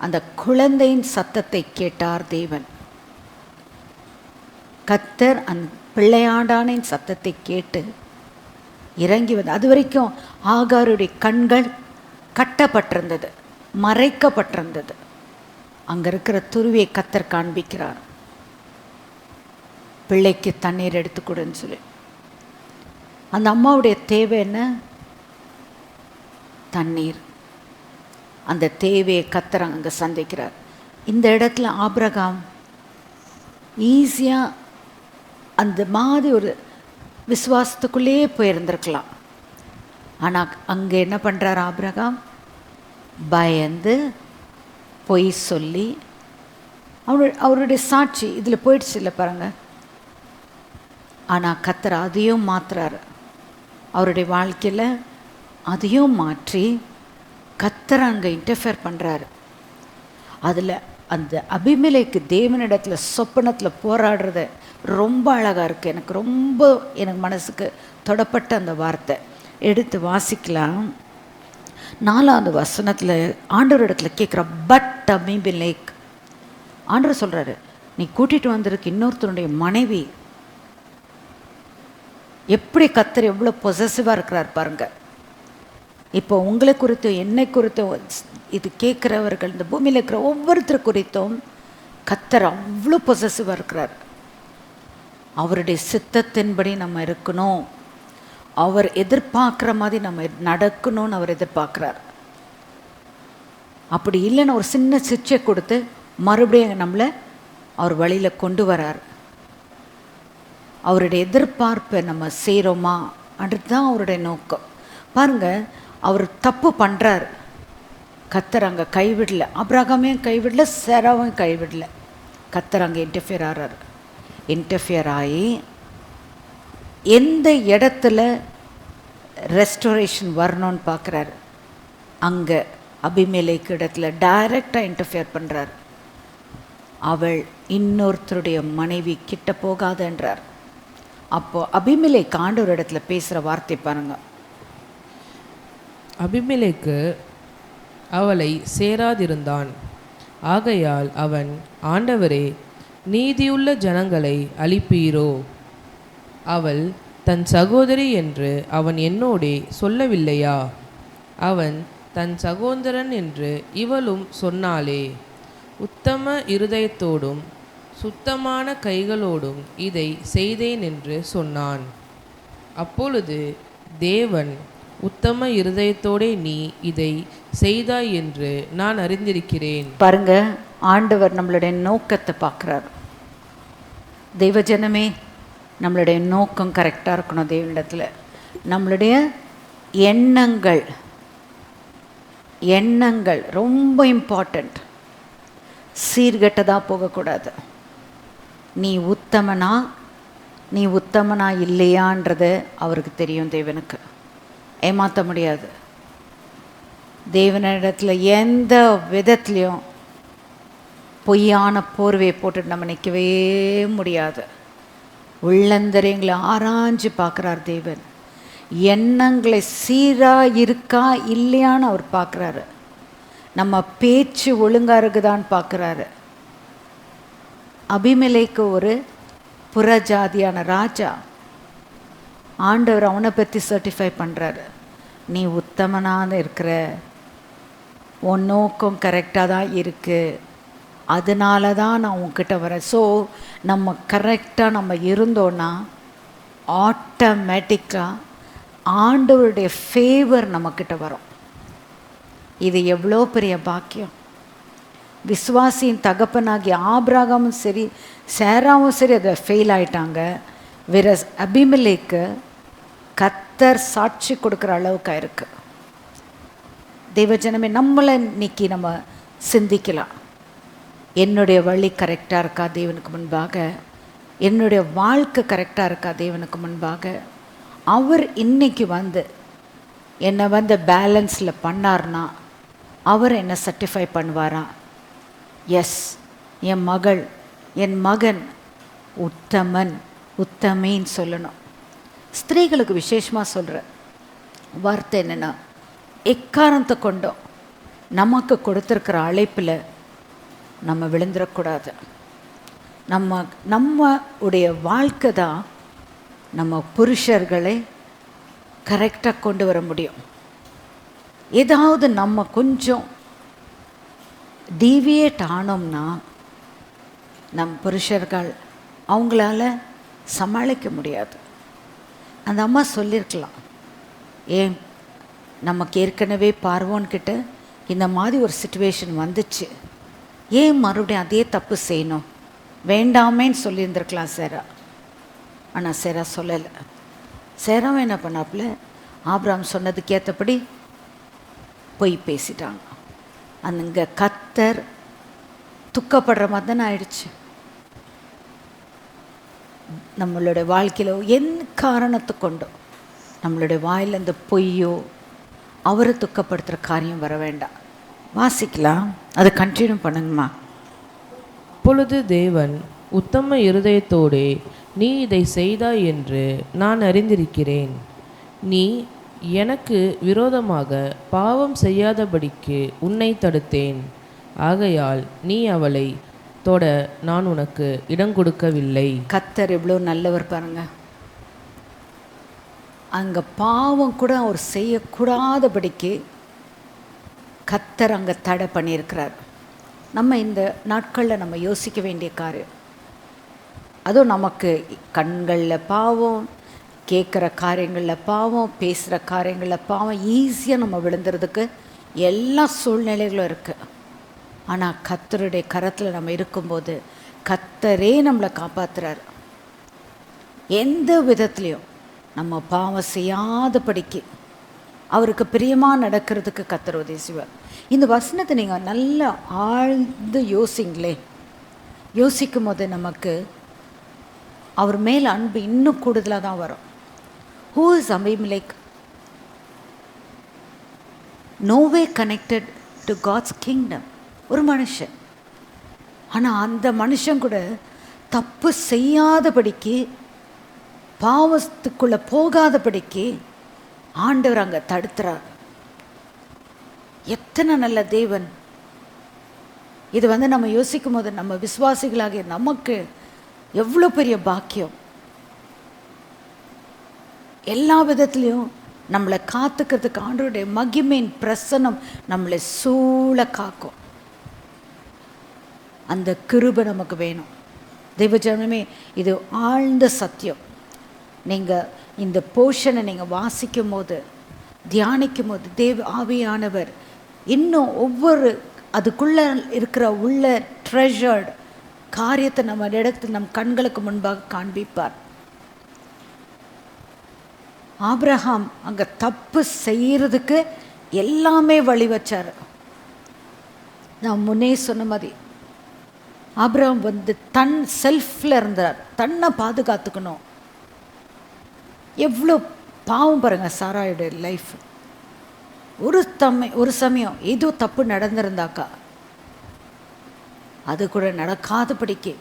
அந்த குழந்தையின் சத்தத்தை கேட்டார் தேவன். கத்தர் அந்த பிள்ளையாண்டானின் சத்தத்தை கேட்டு இறங்கி வந்து அது வரைக்கும் ஆகாருடைய கண்கள் கட்டப்பட்டிருந்தது மறைக்கப்பட்டிருந்தது. அங்கே இருக்கிற துருவியை கத்தர் காண்பிக்கிறார். பிள்ளைக்கு தண்ணீர் எடுத்து கொடுன்னு சொல்லி. அந்த அம்மாவுடைய தேவை என்ன? தண்ணீர். அந்த தேவையை கத்தர் அங்கே சந்திக்கிறார். இந்த இடத்துல ஆபிரகாம் ஈஸியாக அந்த மாதிரி ஒரு விசுவாசத்துக்குள்ளேயே போயிருந்திருக்கலாம். ஆனால் அங்கே என்ன பண்ணுறார் ஆபிரகாம்? பயந்து பொய் சொல்லி அவரு அவருடைய சாட்சி இதில் போயிடுச்சு இல்லை பாருங்க. ஆனால் கத்தர் அதையும் மாற்றுறாரு அவருடைய வாழ்க்கையில் அதையும் மாற்றி கத்தர் அங்கே இன்டர்ஃபியர் பண்ணுறாரு அதில் அந்த அபிமலைக்கு தேவனிடத்தில் சொப்பனத்தில் போராடுறது ரொம்ப அழகாக இருக்குது எனக்கு ரொம்ப எனக்கு மனசுக்கு தொடப்பட்ட அந்த வார்த்தை. எடுத்து வாசிக்கலாம். நாலாவது வசனத்தில் ஆண்டவர் இடத்துல கேட்குற பட் அபிமலேக் ஆண்டவர் சொல்கிறாரு நீ கூட்டிகிட்டு வந்திருக்க இன்னொருத்தருடைய மனைவி எப்படி கத்தர் எவ்வளோ பொசசிவாக இருக்கிறார் பாருங்கள் இப்போ உங்களை குறித்தும் என்னை குறித்தும் இது கேட்குறவர்கள் இந்த பூமியில் இருக்கிற ஒவ்வொருத்தர் குறித்தும் கத்தர் அவ்வளோ பொசசிவாக இருக்கிறார். அவருடைய சித்தத்தின்படி நம்ம இருக்கணும். அவர் எதிர்பார்க்குற மாதிரி நம்ம நடக்கணும்னு அவர் எதிர்பார்க்குறார். அப்படி இல்லைன்னு ஒரு சின்ன சிச்சை கொடுத்து மறுபடியும் நம்மளை அவர் வழியில் கொண்டு வரார். அவருடைய எதிர்பார்ப்பை நம்ம செய்கிறோமா தான் அவருடைய நோக்கம். பாருங்க அவர் தப்பு பண்ணுறார் கத்தர் அங்கே கைவிடல. அப்ரகமையும் கைவிடல? செரவும் கைவிடல? கத்தர் அங்கே இன்டர்ஃபியர் ஆகிறார் இன்டர்ஃபியர் ஆகி எந்த இடத்துல ரெஸ்டோரேஷன் வரணும்னு பார்க்குறாரு அங்கே அபிமேலைக்கு இடத்துல டைரக்டாக இன்டர்ஃபியர் பண்ணுறார் அவள் இன்னொருத்தருடைய மனைவி கிட்ட போகாதன்றார். அப்போது அபிமலை காண்டவர் இடத்துல பேசுகிற வார்த்தை பாருங்கள் அபிமெலேக்கு அவளை சேராதிருந்தான். ஆகையால் அவன் ஆண்டவரே நீதியுள்ள ஜனங்களை அழிப்பீரோ அவள் தன் சகோதரி என்று அவன் என்னோடே சொல்லவில்லையா அவன் தன் சகோதரன் என்று இவளும் சொன்னாளே. உத்தம இருதயத்தோடும் சுத்தமான கைகளோடும் இதை செய்தேன் என்று சொன்னான். அப்பொழுது தேவன் உத்தம இருதயத்தோடே நீ இதை செய்தாய் என்று நான் அறிந்திருக்கிறேன். பாருங்க ஆண்டவர் நம்மளுடைய நோக்கத்தை பார்க்குறார். தெய்வஜனமே நம்மளுடைய நோக்கம் கரெக்டாக இருக்கணும் தெய்வனிடத்தில் நம்மளுடைய எண்ணங்கள் எண்ணங்கள் ரொம்ப இம்பார்ட்டண்ட் சீர்கெட்டதாக போகக்கூடாது. நீ உத்தமனா நீ உத்தமனா இல்லையான்றது அவருக்கு தெரியும் தேவனுக்கு. ஏமாற்ற முடியாது. தேவனிடத்தில் எந்த விதத்துலேயும் பொய்யான போர்வையை போட்டு நம்ம நிற்கவே முடியாது. உள்ளந்தரைங்களை ஆராய்ஞ்சு பார்க்குறார் தேவன். எண்ணங்களை சீராக இருக்கா இல்லையான்னு அவர் பார்க்குறாரு. நம்ம பேச்சு ஒழுங்காக இருக்குதான்னு பார்க்குறாரு. அபிமலைக்கு ஒரு புறஜாதியான ராஜா ஆண்டவர் அவனை பற்றி சர்டிஃபை பண்ணுறாரு நீ உத்தமனாக இருக்கிற உன் நோக்கம் கரெக்டாக தான் இருக்குது அதனால தான் நான் உங்ககிட்ட வரேன். ஸோ நம்ம கரெக்டாக நம்ம இருந்தோன்னா ஆட்டோமேட்டிக்காக ஆண்டவருடைய ஃபேவர் நம்மக்கிட்ட வரும். இது எவ்வளோ பெரிய பாக்கியம். விஸ்வாசியின் தகப்பனாகிய ஆபிராகமும் சரி சேராவும் சரி அதை ஃபெயில் ஆயிட்டாங்க. விரஸ் அபிமலேக்கு கத்தர் சாட்சி கொடுக்குற அளவுக்கு இருக்கு. தெய்வஜனமே நம்மளை இன்னைக்கு நம்ம சிந்திக்கலாம். என்னுடைய வழி கரெக்டாக இருக்கா? தேவனுக்கு முன்பாக. என்னுடைய வாழ்க்கை கரெக்டாக இருக்கா? தேவனுக்கு முன்பாக. அவர் இன்னைக்கு வந்து என்னை வந்து பேலன்ஸில் பண்ணார்னா அவர் என்னை சர்டிஃபை பண்ணுவாரா? எஸ் என் மகள் என் மகன் உத்தமன் உத்தமின்னு சொல்லணும். ஸ்திரீகளுக்கு விசேஷமாக சொல்கிற வார்த்தை என்னென்னா எக்காரணத்தை கொண்டோம் நமக்கு கொடுத்துருக்கிற அழைப்பில் நம்ம விழுந்துடக்கூடாது. நம்ம நம்ம உடைய வாழ்க்கை தான் நம்ம புருஷர்களை கரெக்டாக கொண்டு வர முடியும். ஏதாவது நம்ம கொஞ்சம் டீவியேட் ஆனோம்னா நம் புருஷர்கள் அவங்களால சமாளிக்க முடியாது. அந்த அம்மா சொல்லியிருக்கலாம் ஏன்? நமக்கு ஏற்கனவே பார்வோன்கிட்ட இந்த மாதிரி ஒரு சுச்சுவேஷன் வந்துச்சு. ஏன் மறுபடியும் அதே தப்பு செய்யணும்? வேண்டாமேன்னு சொல்லியிருந்திருக்கலாம் சேரா. ஆனால் சேரா சொல்லலை. சேராவும் என்ன பண்ணாப்புல? ஆப்ராம் சொன்னதுக்கு ஏற்றபடி பொய் பேசிட்டாங்க. அங்கே கத்தர் துக்கப்படுற மாதிரி தானே ஆயிடுச்சு. நம்மளுடைய வாழ்க்கையில் என் காரணத்தை கொண்டோ நம்மளுடைய வாயில் அந்த பொய்யோ அவரை துக்கப்படுத்துகிற காரியம் வர வேண்டாம். வாசிக்கலாம். அதை கண்டினியூ பண்ணுங்கம்மா. அப்பொழுது தேவன் உத்தம இருதயத்தோடே நீ இதை செய்தாய் என்று நான் அறிந்திருக்கிறேன். நீ எனக்கு விரோதமாக பாவம் செய்யாதபடிக்கு உன்னை தடுத்தேன். ஆகையால் நீ அவளை தொட நான் உனக்கு இடம் கொடுக்கவில்லை. கத்தர் எவ்வளோ நல்லவர் பாருங்க. அங்கே பாவம் கூட அவர் செய்யக்கூடாதபடிக்கு கத்தர் அங்கே தடை பண்ணியிருக்கிறார். நம்ம இந்த நாட்களில் நம்ம யோசிக்க வேண்டிய காரியம். அதுவும் நமக்கு கண்களில் பாவம் கேட்குற காரியங்களில் பாவம் பேசுகிற காரியங்களில் பாவம் ஈஸியாக நம்ம விழுந்துறதுக்கு எல்லா சூழ்நிலைகளும் இருக்குது ஆனால் கத்தருடைய கரத்தில் நம்ம இருக்கும்போது கத்தரே நம்மளை காப்பாற்றுறார் எந்த விதத்துலேயும் நம்ம பாவம் செய்யாதபடிக்கு அவருக்கு பிரியமாக நடக்கிறதுக்கு கத்தர் உதவி செய்வார். இந்த வசனத்தை நீங்கள் நல்லா ஆழ்ந்து யோசிங்களே. யோசிக்கும் போது நமக்கு அவர் மேல் அன்பு இன்னும் கூடுதலாக தான் வரும். Who is Abimelech no way connected to God's kingdom ஒரு மனுஷன். ஆனால் அந்த மனுஷன் கூட தப்பு செய்யாதபடிக்கு பாவத்துக்குள்ளே போகாதபடிக்கு ஆண்டவர் அங்கே தடுத்துறார். எத்தனை நல்ல தேவன். இது வந்து நம்ம யோசிக்கும் போது நம்ம விசுவாசிகளாகிய நமக்கு எவ்வளோ பெரிய பாக்கியம். எல்லா விதத்துலேயும் நம்மளை காத்துக்கிறதுக்கு ஆண்டோடைய மகிமையின் பிரசனம் நம்மளை சூழ காக்கும். அந்த கிருபை நமக்கு வேணும். தெய்வஜனமே இது ஆழ்ந்த சத்தியம். நீங்கள் இந்த போர்ஷனை நீங்கள் வாசிக்கும் போது தியானிக்கும் போது தேவ ஆவியானவர் இன்னும் ஒவ்வொரு அதுக்குள்ளே இருக்கிற உள்ள ட்ரெஷர்டு காரியத்தை நம்ம இடத்துல நம் கண்களுக்கு முன்பாக காண்பிப்பார். ஆப்ரஹாம் அங்கே தப்பு செய்கிறதுக்கு எல்லாமே வழி வச்சார். நான் முன்னே சொன்ன மாதிரி அப்புறம் வந்து தன் செல்ஃபில் இருந்தார். தன்னை பாதுகாத்துக்கணும். எவ்வளோ பாவம் பாருங்க சாராயோட லைஃப் ஒரு தம்மை ஒரு சமயம் ஏதோ தப்பு நடந்திருந்தாக்கா அது கூட நடக்காதபடிக்கு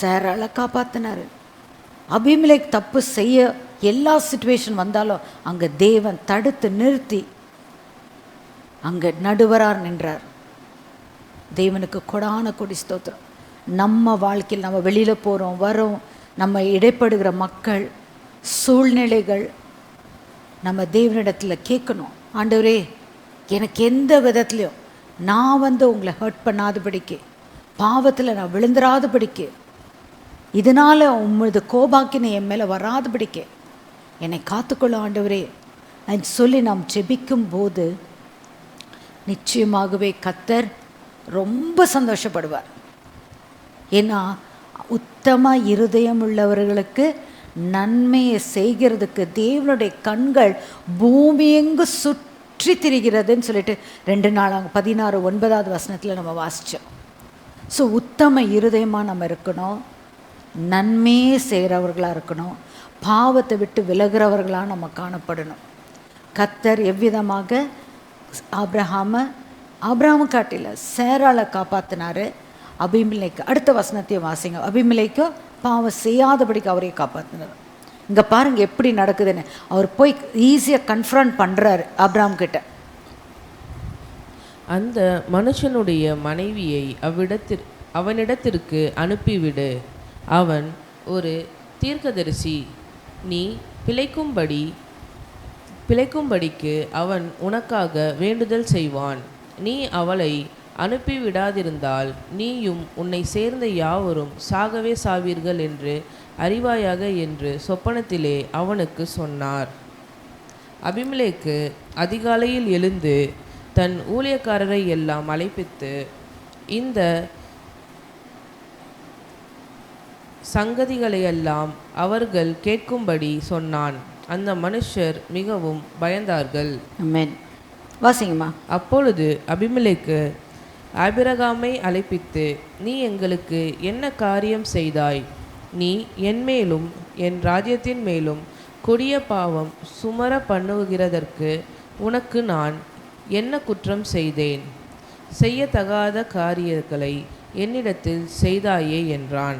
சேரால காப்பாத்தினாரு. அபிமிலேக் தப்பு செய்ய எல்லா சுச்சுவேஷன் வந்தாலும் அங்கே தேவன் தடுத்து நிறுத்தி அங்கே நடுவரார் நின்றார். தேவனுக்கு கொடான கொடி ஸ்தோத்திரம். நம்ம வாழ்க்கையில் நம்ம வெளியில் போகிறோம் வரோம் நம்ம இடைப்படுகிற மக்கள் சூழ்நிலைகள் நம்ம தேவனிடத்தில் கேட்கணும். ஆண்டவரே எனக்கு எந்த விதத்துலையும் நான் வந்து உங்களை ஹர்ட் பண்ணாதபடிக்கு பாவத்தில் நான் விழுந்துராதபடிக்கு இதனால் உங்களது கோபாக்கினை என் மேலே வராதபடிக்கு என்னை காத்துக்கொள்ள ஆண்டவரே அப்படின்னு சொல்லி நாம் ஜெபிக்கும் போது நிச்சயமாகவே கத்தர் ரொம்ப சந்தோஷப்படுவார். ஏன்னா உத்தம இருதயம் உள்ளவர்களுக்கு நன்மையை செய்கிறதுக்கு தேவனுடைய கண்கள் பூமியெங்கு சுற்றி திரிகிறதுன்னு சொல்லிட்டு ரெண்டு நாளாக பதினாறு ஒன்பதாவது வசனத்தில் நம்ம வாசித்தோம் ஸோ உத்தம இருதயமாக நம்ம இருக்கணும். நன்மையே செய்கிறவர்களாக இருக்கணும். பாவத்தை விட்டு விலகிறவர்களாக நம்ம காணப்படணும். கத்தர் எவ்விதமாக ஆப்ரஹாம ஆப்ரஹாம காட்டில சேராளை காப்பாற்றினாரு அபிமிலைக்கு அடுத்த வசனத்தையும் வாசிங்க. அபிமிலைக்கு பாவம் செய்யாதபடிக்கு அவரையே காப்பாற்றினார் இங்கே பாருங்க எப்படி நடக்குதுன்னு. அவர் போய் ஈஸியாக கன்ஃபரண்ட் பண்ணுறாரு அப்ராம் கிட்ட அந்த மனுஷனுடைய மனைவியை அவ்விடத்தில் அவனிடத்திற்கு அனுப்பிவிடு. அவன் ஒரு தீர்க்கதரிசி. நீ பிழைக்கும்படி பிழைக்கும்படிக்கு அவன் உனக்காக வேண்டுதல் செய்வான். நீ அவளை அனுப்பிவிடாதிருந்தால் நீயும் உன்னை சேர்ந்த யாவரும் சாகவே சாவீர்கள் என்று அறிவாயாக என்று சொப்பனத்திலே அவனுக்கு சொன்னார். அபிமெலேக்கு அதிகாலையில் எழுந்து தன் ஊழியக்காரரை எல்லாம் அழைப்பித்து இந்த சங்கதிகளையெல்லாம் அவர்கள் கேட்கும்படி சொன்னான். அந்த மனுஷர் மிகவும் பயந்தார்கள். வாசிங்கம்மா. அப்பொழுது அபிமெலேக்கு ஆபிரகாமை அழைப்பித்து நீ எங்களுக்கு என்ன காரியம் செய்தாய்? நீ என் மேலும் என் ராஜ்யத்தின் மேலும் கொடிய பாவம் சுமர பண்ணுகிறதற்கு உனக்கு நான் என்ன குற்றம் செய்தேன்? செய்யத்தகாத காரியங்களை என்னிடத்தில் செய்தாயே என்றான்.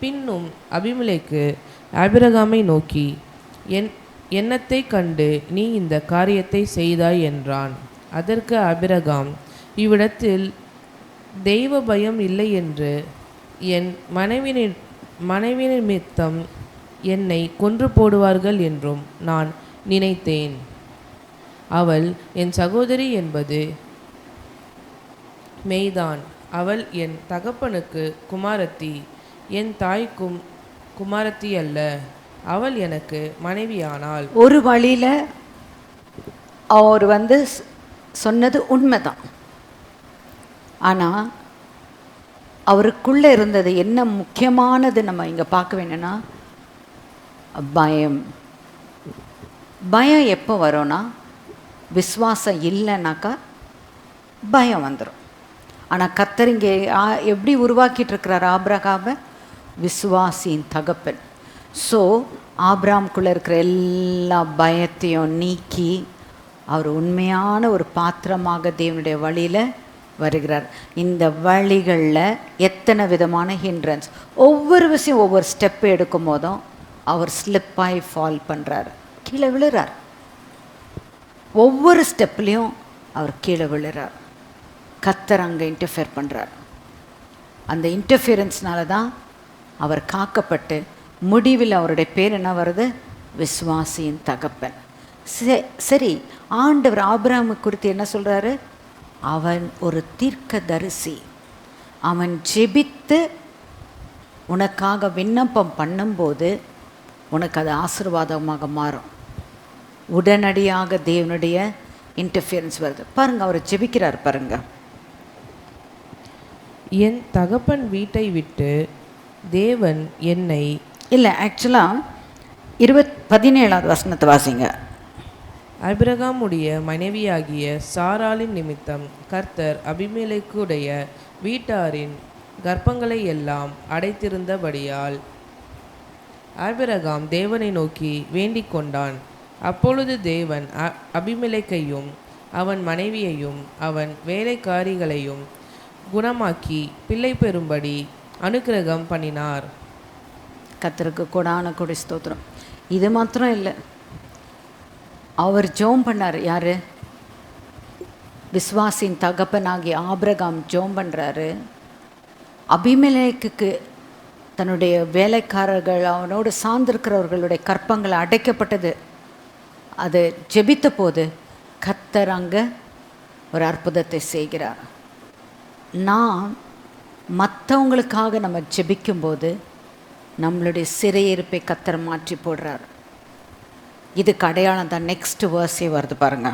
பின்னும் அபிமலைக்கு ஆபிரகாமை நோக்கி என் எண்ணத்தை கண்டு நீ இந்த காரியத்தை செய்தாய் என்றான். அதற்கு அபிரகாம் இவ்விடத்தில் தெய்வ பயம் இல்லை என்று என் மனைவி மனைவி நிமித்தம் என்னை கொன்று போடுவார்கள் என்றும் நான் நினைத்தேன். அவள் என் சகோதரி என்பது மெய்தான். அவள் என் தகப்பனுக்கு குமாரத்தி என் தாய்க்கும் குமாரத்தி அல்ல. அவள் எனக்கு மனைவியானாள். ஒரு வழியில் அவர் வந்து சொன்னது உண்மைதான். ஆனால் அவருக்குள்ளே இருந்தது என்ன முக்கியமானது நம்ம இங்கே பார்க்க வேணும்னா பயம். பயம் எப்போ வரும்னா விசுவாசம் இல்லைனாக்கா பயம் வந்துடும் ஆனால் கத்தர் இங்கே எப்படி உருவாக்கிட்டு இருக்கிறார் ஆபிரகாம? விசுவாசியின் தகப்பன். ஸோ ஆப்ராம்குள்ளே இருக்கிற எல்லா பயத்தையும் நீக்கி அவர் உண்மையான ஒரு பாத்திரமாக தேவனுடைய வழியில் வருகிறார். இந்த வழிகளில் எத்தனை விதமான ஹிண்ட்ரன்ஸ் ஒவ்வொரு விஷயம் ஒவ்வொரு ஸ்டெப் எடுக்கும் போதும் அவர் ஸ்லிப்பாகி ஃபால் பண்ணுறார் கீழே விழுறார். ஒவ்வொரு ஸ்டெப்லேயும் அவர் கீழே விழுறார். கத்தர் அங்கே இன்டர்ஃபியர் பண்ணுறார் அந்த இன்டர்ஃபியரன்ஸ்னால தான் அவர் காக்கப்பட்டு முடிவில் அவருடைய பேர் என்ன வருது? விஸ்வாசியின் தகப்பன். சே- சரி ஆண்டவர் ஆபிராமு குறித்து என்ன சொல்கிறாரு அவன் ஒரு தீர்க்கதரிசி. அவன் ஜெபித்து உனக்காக விண்ணப்பம் பண்ணும்போது உனக்கு அது ஆசீர்வாதமாக மாறும். உடனடியாக தேவனுடைய இன்டர்ஃபியரன்ஸ் வருது. பாருங்க அவர் ஜெபிக்கிறார் பாருங்க. என் தகப்பன் வீட்டை விட்டு தேவன் என்னை இல்லை ஆக்சுவலாக இருபத் பதினேழாவது வசனத்தை வாசிங்க. அபிரகாமுடைய மனைவியாகிய சாராளின் நிமித்தம் கர்த்தர் அபிமேலைக்குடைய வீட்டாரின் கர்ப்பங்களை எல்லாம் அடைத்திருந்தபடியால் ஆபிரகாம் தேவனை நோக்கி வேண்டிக் கொண்டான். அப்பொழுது தேவன் அ- அவன் மனைவியையும் அவன் வேலைக்காரிகளையும் குணமாக்கி பிள்ளை பெறும்படி அனுக்கிரகம் பண்ணினார். கத்தருக்கு கொடான கொடி ஸ்தோத்திரம். இது மாத்திரம் இல்லை. அவர் ஜோம் பண்ணார் யார்? விஸ்வாசின் தகப்பனாகிய ஆபிரகாம் ஜோம் பண்ணுறாரு அபிமலேக்கு தன்னுடைய வேலைக்காரர்கள் அவனோடு சார்ந்திருக்கிறவர்களுடைய கற்பங்கள் அடைக்கப்பட்டது. அது ஜெபித்த போது கத்தர் அங்கே ஒரு அற்புதத்தை செய்கிறார். நாம் மற்றவங்களுக்காக நம்ம ஜெபிக்கும்போது நம்மளுடைய சிறையிருப்பை கத்தர் மாற்றி போடுறார். இதுக்கு அடையாளம் தான். நெக்ஸ்ட் வேர்ஸே வருது பாருங்க.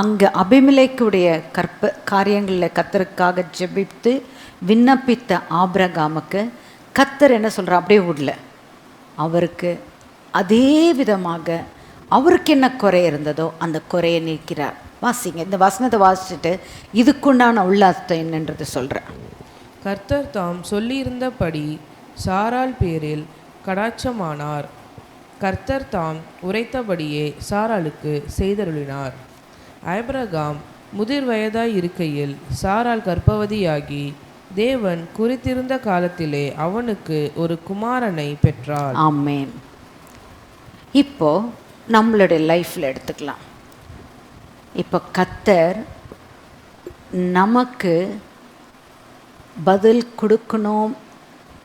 அங்கே அபிமிலேக்குடைய கற்ப காரியங்களில் கத்தருக்காக ஜெபித்து விண்ணப்பித்த ஆபிரகாமுக்கு கத்தர் என்ன சொல்கிறா அப்படியே விடல அவருக்கு அதே விதமாக அவருக்கு என்ன குறை இருந்ததோ அந்த குறையை நிற்கிறார் வாசிங்க. இந்த வசனத்தை வாசிச்சுட்டு இதுக்குண்டான உள்ளார்த்தம் என்னன்றது சொல்கிறேன் கர்த்தர் தாம் சொல்லியிருந்தபடி சாரால் பேரில் கடாட்சமானார். கர்த்தர் தாம் உரைத்தபடியே சாராளுக்கு செய்தருளினார். ஆபிரகாம் முதிர் வயதாய் இருக்கையில் சாரால் கர்ப்பவதியாகி தேவன் குறித்திருந்த காலத்திலே அவனுக்கு ஒரு குமாரனை பெற்றார் ஆமேன். இப்போ நம்மளுடைய லைஃப்பில் எடுத்துக்கலாம். இப்போ கத்தர் நமக்கு பதில் கொடுக்கணும்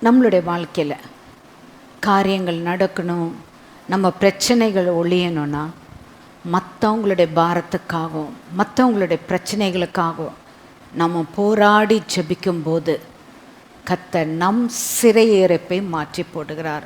நம்மளுடைய வாழ்க்கையில். காரியங்கள் நடக்கணும் நம்ம பிரச்சனைகள் ஒழியணும்னா மற்றவங்களுடைய பாரத்துக்காகவும் மற்றவங்களுடைய பிரச்சனைகளுக்காகவும் நம்ம போராடி ஜெபிக்கும்போது கத்த நம் சிறையேறப்பை மாற்றி போடுகிறார்.